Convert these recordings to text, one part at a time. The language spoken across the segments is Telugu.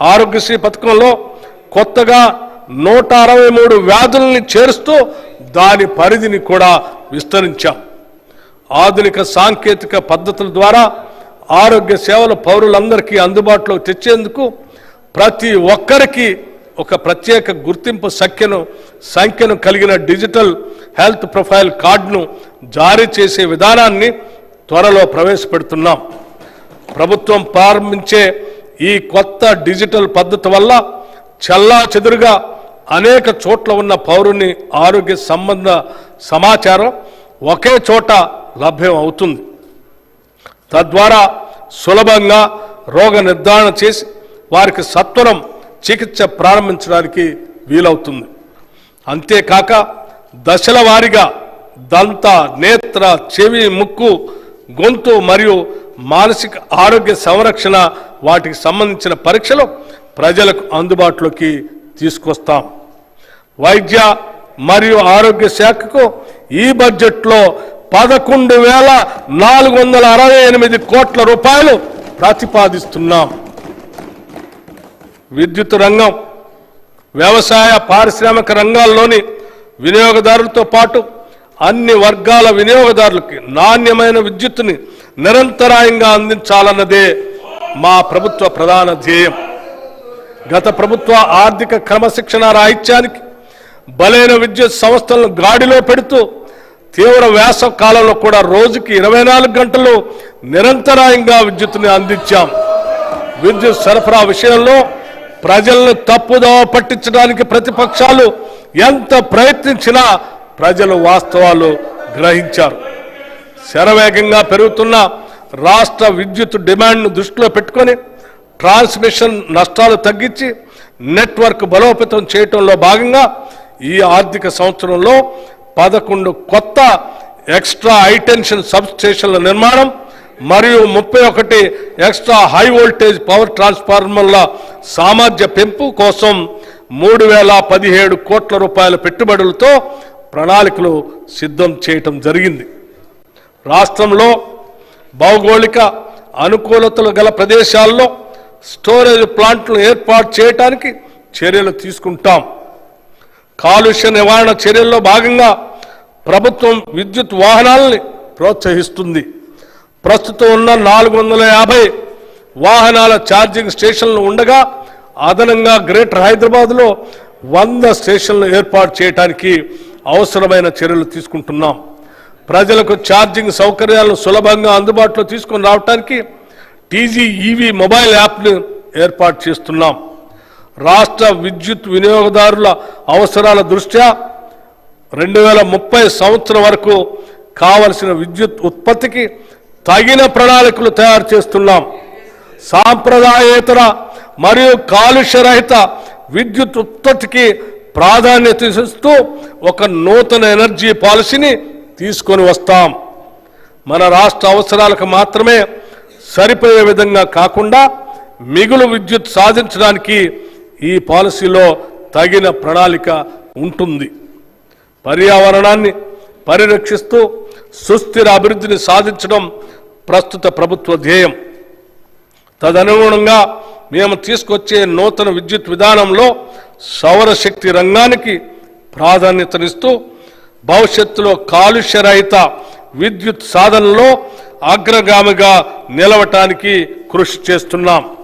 ఆరోగ్యశ్రీ పథకంలో కొత్తగా నూట అరవై మూడు వ్యాధుల్ని చేరుస్తూ దాని పరిధిని కూడా విస్తరించాం. ఆధునిక సాంకేతిక పద్ధతుల ద్వారా ఆరోగ్య సేవలు పౌరులందరికీ అందుబాటులో తెచ్చేందుకు ప్రతి ఒక్కరికి ఒక ప్రత్యేక గుర్తింపు సంఖ్యను సంఖ్యను కలిగిన డిజిటల్ హెల్త్ ప్రొఫైల్ కార్డును జారీ చేసే విధానాన్ని త్వరలో ప్రవేశపెడుతున్నాం. ప్రభుత్వం ప్రారంభించే ఈ కొత్త డిజిటల్ పద్ధతి వల్ల చల్లా చెదురుగా అనేక చోట్ల ఉన్న పౌరుని ఆరోగ్య సంబంధ సమాచారం ఒకే చోట లభ్యం అవుతుంది. తద్వారా సులభంగా రోగ నిర్ధారణ చేసి వారికి సత్వరం చికిత్స ప్రారంభించడానికి వీలవుతుంది. అంతేకాక దశల వారీగా దంత నేత్ర చెవి ముక్కు గొంతు మరియు మానసిక ఆరోగ్య సంరక్షణ వాటికి సంబంధించిన పరీక్షలు ప్రజలకు అందుబాటులోకి తీసుకొస్తాం. వైద్య మరియు ఆరోగ్య శాఖకు ఈ బడ్జెట్లో పదకొండు వేల నాలుగు వందల అరవై ఎనిమిది కోట్ల రూపాయలు ప్రతిపాదిస్తున్నాం. విద్యుత్ రంగం వ్యవసాయ పారిశ్రామిక రంగాల్లోని వినియోగదారులతో పాటు అన్ని వర్గాల వినియోగదారులకి నాణ్యమైన విద్యుత్తుని నిరంతరాయంగా అందించాలన్నదే మా ప్రభుత్వ ప్రధాన ధ్యేయం. గత ప్రభుత్వ ఆర్థిక క్రమశిక్షణ రాహిత్యానికి బలైన విద్యుత్ సంస్థలను గాడిలో పెడుతూ తీవ్ర వేస కాలంలో కూడా రోజుకి ఇరవై నాలుగు గంటలు నిరంతరాయంగా విద్యుత్తుని అందించాం. విద్యుత్ సరఫరా విషయంలో ప్రజలను తప్పుదోవ పట్టించడానికి ప్రతిపక్షాలు ఎంత ప్రయత్నించినా ప్రజలు వాస్తవాలు గ్రహించారు. శరవేగంగా పెరుగుతున్న రాష్ట్ర విద్యుత్ డిమాండ్ను దృష్టిలో పెట్టుకొని ట్రాన్స్మిషన్ నష్టాలు తగ్గించి నెట్వర్క్ బలోపేతం చేయటంలో భాగంగా ఈ ఆర్థిక సంవత్సరంలో పదకొండు కొత్త ఎక్స్ట్రా హైటెన్షన్ సబ్ స్టేషన్ల నిర్మాణం మరియు ముప్పై ఒకటి ఎక్స్ట్రా హై వోల్టేజ్ పవర్ ట్రాన్స్ఫార్మర్ల సామర్థ్య పెంపు కోసం మూడు వేల పదిహేడు కోట్ల రూపాయల పెట్టుబడులతో ప్రణాళికలు సిద్ధం చేయటం జరిగింది. రాష్ట్రంలో భౌగోళిక అనుకూలతలు గల ప్రదేశాల్లో స్టోరేజ్ ప్లాంట్లు ఏర్పాటు చేయడానికి చర్యలు తీసుకుంటాం. కాలుష్య నివారణ చర్యల్లో భాగంగా ప్రభుత్వం విద్యుత్ వాహనాలని ప్రోత్సహిస్తుంది. ప్రస్తుతం ఉన్న నాలుగు వందల యాభై వాహనాల ఛార్జింగ్ స్టేషన్లు ఉండగా అదనంగా గ్రేటర్ హైదరాబాద్లో వంద స్టేషన్లు ఏర్పాటు చేయడానికి అవసరమైన చర్యలు తీసుకుంటున్నాం. ప్రజలకు ఛార్జింగ్ సౌకర్యాలను సులభంగా అందుబాటులో తీసుకొని రావడానికి టీజీ ఈవీ మొబైల్ యాప్ను ఏర్పాటు చేస్తున్నాం. రాష్ట్ర విద్యుత్ వినియోగదారుల అవసరాల దృష్ట్యా రెండు వేల ముప్పై సంవత్సరం వరకు కావలసిన విద్యుత్ ఉత్పత్తికి తగిన ప్రణాళికలు తయారు చేస్తున్నాం. సాంప్రదాయేతర మరియు కాలుష్యరహిత విద్యుత్ ఉత్పత్తికి ప్రాధాన్యత ఇస్తూ ఒక నూతన ఎనర్జీ పాలసీని తీసుకొని వస్తాం. మన రాష్ట్ర అవసరాలకు మాత్రమే సరిపోయే విధంగా కాకుండా మిగులు విద్యుత్ సాధించడానికి ఈ పాలసీలో తగిన ప్రణాళిక ఉంటుంది. పర్యావరణాన్ని పరిరక్షిస్తూ సుస్థిర అభివృద్ధిని సాధించడం ప్రస్తుత ప్రభుత్వ ధ్యేయం. తదనుగుణంగా మేము తీసుకొచ్చే నూతన విద్యుత్ విధానంలో సౌరశక్తి రంగానికి ప్రాధాన్యతనిస్తూ భవిష్యత్తులో కాలుష్యరహిత విద్యుత్ సాధనలో అగ్రగామిగా నిలవటానికి కృషి చేస్తున్నాం.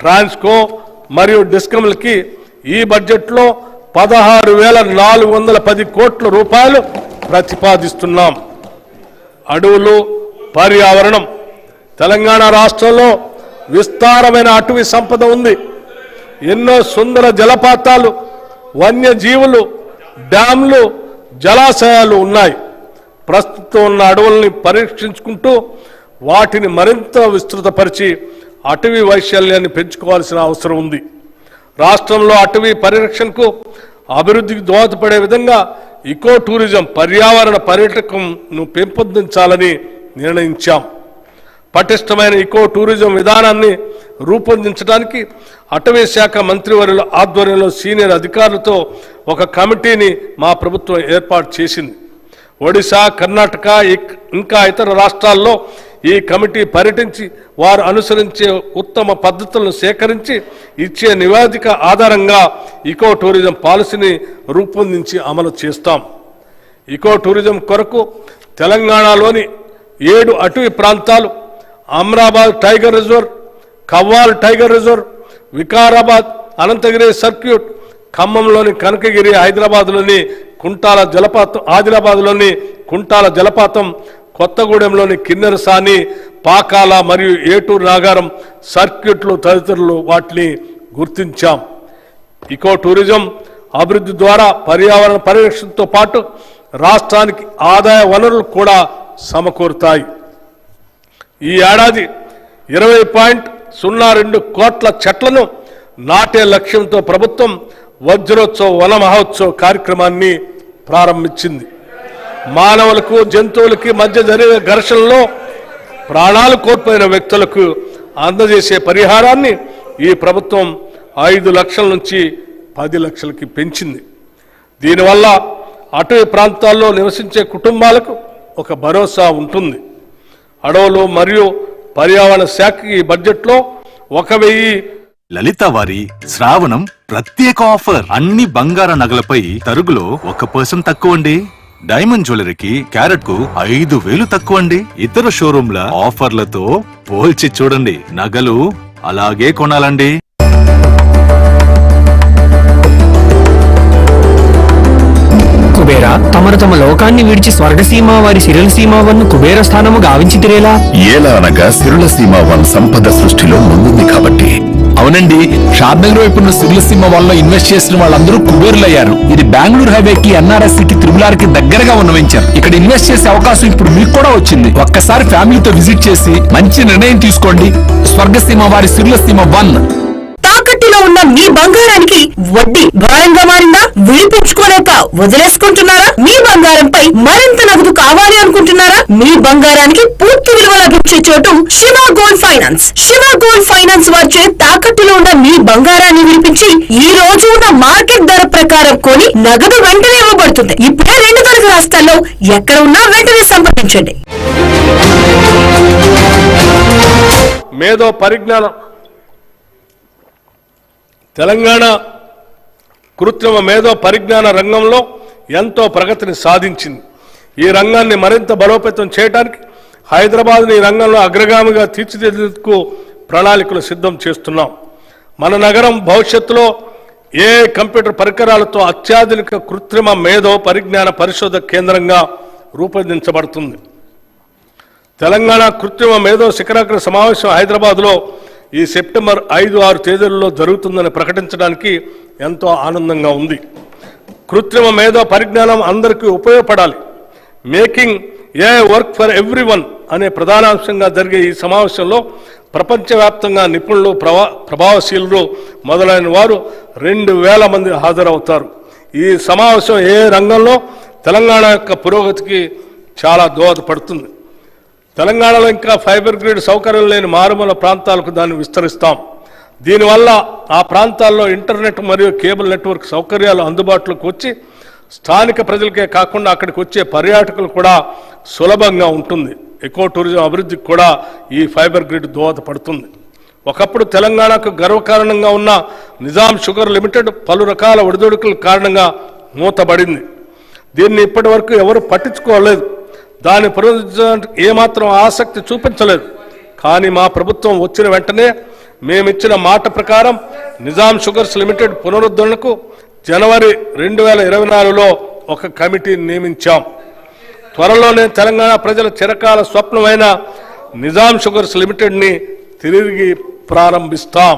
ట్రాన్స్కో మరియు డిస్కమ్లకి ఈ బడ్జెట్లో పదహారు వేల నాలుగు వందల పది కోట్ల రూపాయలు ప్రతిపాదిస్తున్నాం. అడవులు పర్యావరణం. తెలంగాణ రాష్ట్రంలో విస్తారమైన అటవీ సంపద ఉంది. ఎన్నో సుందర జలపాతాలు వన్యజీవులు డ్యాంలు జలాశయాలు ఉన్నాయి. ప్రస్తుతం ఉన్న అడవుల్ని పరీక్షించుకుంటూ వాటిని మరింత విస్తృతపరిచి అటవీ వైశాల్యాన్ని పెంచుకోవాల్సిన అవసరం ఉంది. రాష్ట్రంలో అటవీ పరిరక్షణకు అభివృద్ధికి దోహదపడే విధంగా ఇకో టూరిజం పర్యావరణ పర్యాటకంను పెంపొందించాలని నిర్ణయించాం. పటిష్టమైన ఇకో టూరిజం విధానాన్ని రూపొందించడానికి అటవీ శాఖ మంత్రివర్యుల ఆధ్వర్యంలో సీనియర్ అధికారులతో ఒక కమిటీని మా ప్రభుత్వం ఏర్పాటు చేసింది. ఒడిశా కర్ణాటక ఇంకా ఇతర రాష్ట్రాల్లో ఈ కమిటీ పర్యటించి వారు అనుసరించే ఉత్తమ పద్ధతులను సేకరించి ఇచ్చే నివేదిక ఆధారంగా ఇకో టూరిజం పాలసీని రూపొందించి అమలు చేస్తాం. ఇకో టూరిజం కొరకు తెలంగాణలోని ఏడు అటవీ ప్రాంతాలు Amrabad tiger reserve Kawal tiger reserve Vikarabad Ananthagiri circuit ఖమ్మంలోని Kanakagiri హైదరాబాద్లోని కుంటాల జలపాతం ఆదిలాబాద్లోని కుంటాల జలపాతం కొత్తగూడెంలోని కిన్నెరసాని పాకాల మరియు ఏటూరు నాగారం సర్క్యూట్లు తదితరులు వాటిని గుర్తించాం. ఇకో టూరిజం అభివృద్ధి ద్వారా పర్యావరణ పరిరక్షణతో పాటు రాష్ట్రానికి ఆదాయ వనరులు కూడా సమకూరుతాయి. ఈ ఏడాది ఇరవై పాయింట్ సున్నా రెండు కోట్ల చెట్లను నాటే లక్ష్యంతో ప్రభుత్వం వజ్రోత్సవ వన మహోత్సవ కార్యక్రమాన్ని ప్రారంభించింది. మానవులకు జంతువులకి మధ్య జరిగే ఘర్షణలో ప్రాణాలు కోల్పోయిన వ్యక్తులకు అందజేసే పరిహారాన్ని ఈ ప్రభుత్వం ఐదు లక్షల నుంచి పది లక్షలకి పెంచింది. దీనివల్ల అటవీ ప్రాంతాల్లో నివసించే కుటుంబాలకు ఒక భరోసా ఉంటుంది. అడవులు మరియు పర్యావరణ శాఖకి ఈ బడ్జెట్లో ఒక వెయ్యి లలిత వారి శ్రావణం ప్రత్యేక ఆఫర్. అన్ని బంగార నగలపై తరుగులో ఒక పర్సెంట్ తక్కువ అండి డైమండ్ జ్యువెలరీకి క్యారెట్కు ఐదు వేలు తక్కువ అండి ఇతర షోరూంల ఆఫర్లతో పోల్చి చూడండి. నగలు అలాగే కొనాలండి. కుబేర తమరు తమ లోకాన్ని విడిచి స్వర్గసీమ వారి సిరల సీమ వన్ను కుబేర స్థానము గావించితిరేలా ఏలా అనగా సిరుల సీమ వన్ సంపద సృష్టిలో ముందుంది కాబట్టి. అవునండి షాద్నగర్ వైపు ఉన్న సిర్లసీమ వాళ్ళలో ఇన్వెస్ట్ చేసిన వాళ్ళందరూ కుబేరులయ్యారు. ఇది బెంగళూరు హైవేకి ఎన్ఆర్ఎస్ సిటీ త్రిబులార్కి దగ్గరగా ఉన్న వెంచర్ ఇక్కడ ఇన్వెస్ట్ చేసే అవకాశం ఇప్పుడు మీకు కూడా వచ్చింది. ఒక్కసారి ఫ్యామిలీతో విజిట్ చేసి మంచి నిర్ణయం తీసుకోండి. స్వర్గసీమ వారి సిర్లసీమ వన్. తాకట్టులో ఉన్న మీ బంగారానికి వడ్డీ భారంగా మారిందా? విడిపించుకోలేక వదిలేసుకుంటున్నారా? మీ బంగారంపై మరింత నగదు కావాలి అనుకుంటున్నారా? మీ బంగారానికి పూర్తి విలువ లభించే చోటు Shiva gold finance. Shiva gold finance వారిచే తాకట్టులో ఉన్న మీ బంగారాన్ని విడిపించి ఈ రోజు ఉన్న మార్కెట్ ధర ప్రకారం కొని నగదు వెంటనే ఇవ్వబడుతుంది. ఇప్పుడే రెండు తెలుగు రాష్ట్రాల్లో ఎక్కడ ఉన్నా వెంటనే సంప్రదించండి. మేధో పరిజ్ఞానం తెలంగాణ కృత్రిమ మేధో పరిజ్ఞాన రంగంలో ఎంతో ప్రగతిని సాధించింది. ఈ రంగాన్ని మరింత బలోపేతం చేయడానికి హైదరాబాద్ని ఈ రంగంలో అగ్రగామిగా తీర్చిదిద్దేందుకు ప్రణాళికలు సిద్ధం చేస్తున్నాం. మన నగరం భవిష్యత్తులో ఏ కంప్యూటర్ పరికరాలతో అత్యాధునిక కృత్రిమ మేధో పరిజ్ఞాన పరిశోధక కేంద్రంగా రూపొందించబడుతుంది. తెలంగాణ కృత్రిమ మేధో శిఖరాగ్ర సమావేశం హైదరాబాద్లో ఈ సెప్టెంబర్ ఐదు ఆరు తేదీలలో జరుగుతుందని ప్రకటించడానికి ఎంతో ఆనందంగా ఉంది. కృత్రిమ మేధో పరిజ్ఞానం అందరికీ ఉపయోగపడాలి. Making a work for everyone అనే ప్రధానాంశంగా జరిగే ఈ సమావేశంలో ప్రపంచవ్యాప్తంగా నిపుణులు ప్రభా ప్రభావశీలు మొదలైన వారు రెండు వేల మంది హాజరవుతారు. ఈ సమావేశం ఏ రంగంలో తెలంగాణ యొక్క పురోగతికి చాలా దోహదపడుతుంది. తెలంగాణలో ఇంకా ఫైబర్ గ్రిడ్ సౌకర్యం లేని మారుమూల ప్రాంతాలకు దాన్ని విస్తరిస్తాం. దీనివల్ల ఆ ప్రాంతాల్లో ఇంటర్నెట్ మరియు కేబుల్ నెట్వర్క్ సౌకర్యాలు అందుబాటులోకి వచ్చి స్థానిక ప్రజలకే కాకుండా అక్కడికి వచ్చే పర్యాటకులు కూడా సులభంగా ఉంటుంది. ఎకో టూరిజం అభివృద్ధికి కూడా ఈ ఫైబర్ గ్రిడ్ దోహదపడుతుంది. ఒకప్పుడు తెలంగాణకు గర్వకారణంగా ఉన్న నిజాం షుగర్ లిమిటెడ్ పలు రకాల ఒడిదొడుకుల కారణంగా మూతబడింది. దీన్ని ఇప్పటి వరకు ఎవరు పట్టించుకోలేదు. దాన్ని పునరుద్ధరించడానికి ఏమాత్రం ఆసక్తి చూపించలేదు. కానీ మా ప్రభుత్వం వచ్చిన వెంటనే మేమిచ్చిన మాట ప్రకారం నిజాం షుగర్స్ లిమిటెడ్ పునరుద్ధరణకు జనవరి రెండు వేల ఇరవై నాలుగులో ఒక కమిటీని నియమించాం. త్వరలోనే తెలంగాణ ప్రజల చిరకాల స్వప్నమైన నిజాం షుగర్స్ లిమిటెడ్ని తిరిగి ప్రారంభిస్తాం.